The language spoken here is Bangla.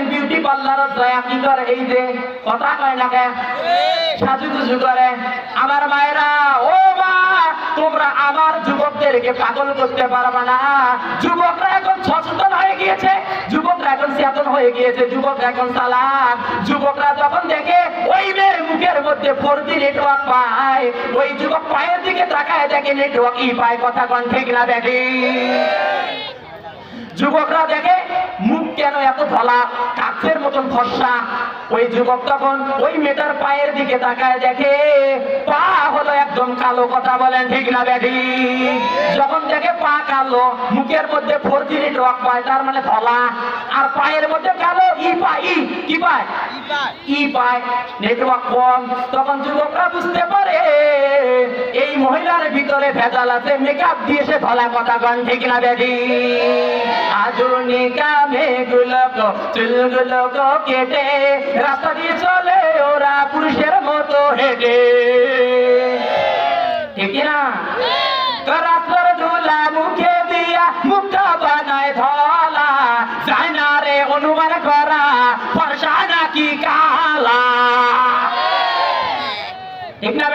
দেখেন বিউটি পার্লার কি করে? এই যে কথা কয় না কেন? সাজুগুজু করে। আমার মায়েরা, ও মা, তোমরা আমার যুবকদেরকে পাগল করতে পারবে না। যুবকরা এখন সচেতন হয়ে গিয়েছে। যুবকরা এখন চেতন হয়ে গিয়েছে। যুবকরা এখন চালাক। যুবকরা যখন দেখে ওই মেয়ের মুখের মধ্যে ফোরজি নেটওয়ার্ক পায়, ওই যুবক পায়ের দিকে তাকায় দেখে নেটওয়ার্ক ই পায়। কথা কন ঠিক না দেখি যুবকরা দেখে মুখ এত মতন ওই যুবক তখন ওই পায়ের দিকে তাকায় দেখে, পা হলো একদম কালো কথা বলেন, ঠিক না ব্যাধি যখন দেখে পা কালো, মুখের মধ্যে নেটওয়ার্ক পায়, তার মানে ধলা। আর পায়ের মধ্যে কালো, ই পায়, ই, কি পায়? ই পায়। নেটওয়ার্ক কম তখন যুবকরা বুঝতে পারে, এই মহিলার ভিতরে ভেজাল আছে মেকআপ দিয়ে সে ধলা কথা গান ঠিক না ব্যাধি আধুনিকা মতো, চুলগুলো কেটে রাস্তা দিয়ে চলে, ওরা পুরুষের মতো হেঁটে। ঠিক না? রাত্র মুখে দিয়া মুখটা বানায় ধলা যায় না করা, ফর্সা নাকি কালা? ঠিক না